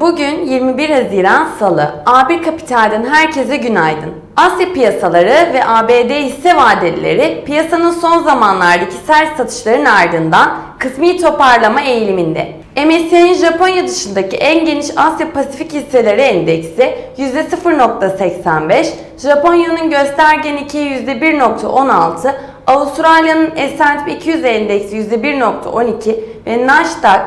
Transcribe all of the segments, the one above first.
Bugün 21 Haziran Salı. A1 Kapital'den herkese günaydın. Asya piyasaları ve ABD hisse vadelileri piyasanın son zamanlardaki sert satışların ardından kısmi toparlama eğiliminde. MSCI'nin Japonya dışındaki en geniş Asya Pasifik hisseleri endeksi %0.85, Japonya'nın göstergen 2 %1.16, Avustralya'nın S&P 200 endeksi %1.12 ve Nasdaq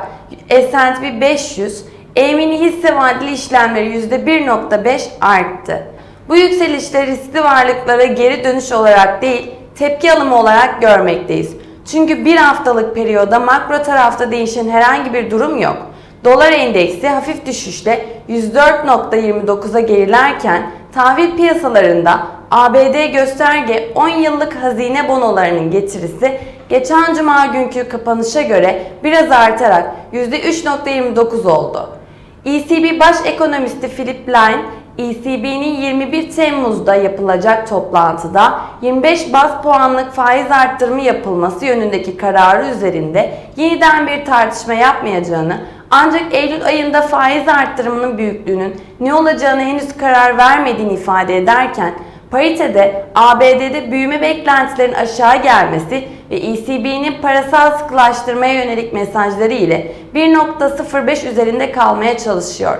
S&P 500 E-mini hisse vadeli işlemleri %1.5 arttı. Bu yükselişler riskli varlıklara geri dönüş olarak değil, tepki alımı olarak görmekteyiz. Çünkü bir haftalık periyoda makro tarafta değişen herhangi bir durum yok. Dolar endeksi hafif düşüşle 104.29'a gerilerken tahvil piyasalarında ABD gösterge 10 yıllık hazine bonolarının getirisi geçen cuma günkü kapanışa göre biraz artarak %3.29 oldu. ECB Baş Ekonomisti Philip Lane, ECB'nin 21 Temmuz'da yapılacak toplantıda 25 bas puanlık faiz arttırımı yapılması yönündeki kararı üzerinde yeniden bir tartışma yapmayacağını ancak Eylül ayında faiz arttırımının büyüklüğünün ne olacağını henüz karar vermediğini ifade ederken paritede ABD'de büyüme beklentilerin aşağı gelmesi ve ECB'nin parasal sıkılaştırmaya yönelik mesajları ile 1.05 üzerinde kalmaya çalışıyor.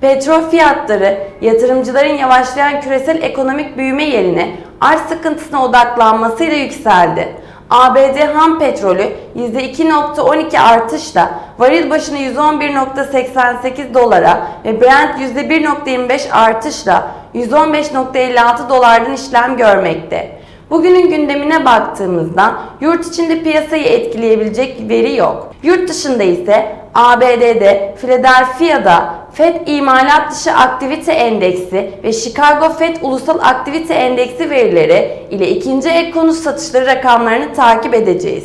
Petrol fiyatları yatırımcıların yavaşlayan küresel ekonomik büyüme yerine arz sıkıntısına odaklanmasıyla yükseldi. ABD ham petrolü %2.12 artışla varil başına 111.88 dolara ve Brent %1.25 artışla 115.56 dolardan işlem görmekte. Bugünün gündemine baktığımızda yurt içinde piyasayı etkileyebilecek veri yok. Yurt dışında ise ABD'de, Philadelphia'da FED imalat dışı aktivite endeksi ve Chicago FED ulusal aktivite endeksi verileri ile ikinci ek konu satışları rakamlarını takip edeceğiz.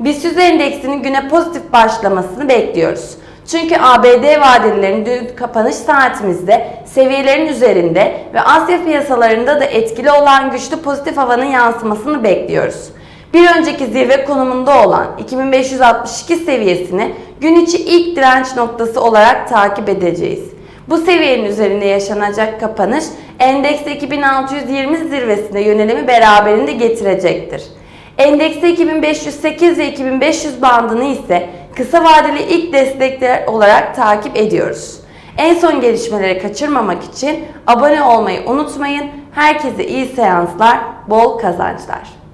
BIST endeksinin güne pozitif başlamasını bekliyoruz. Çünkü ABD vadelilerin dün kapanış saatimizde seviyelerin üzerinde ve Asya piyasalarında da etkili olan güçlü pozitif havanın yansımasını bekliyoruz. Bir önceki zirve konumunda olan 2562 seviyesini gün içi ilk direnç noktası olarak takip edeceğiz. Bu seviyenin üzerinde yaşanacak kapanış endekste 2620 zirvesinde yönelimi beraberinde getirecektir. Endekste 2508 ve 2500 bandını ise kısa vadeli ilk destekler olarak takip ediyoruz. En son gelişmeleri kaçırmamak için abone olmayı unutmayın. Herkese iyi seanslar, bol kazançlar.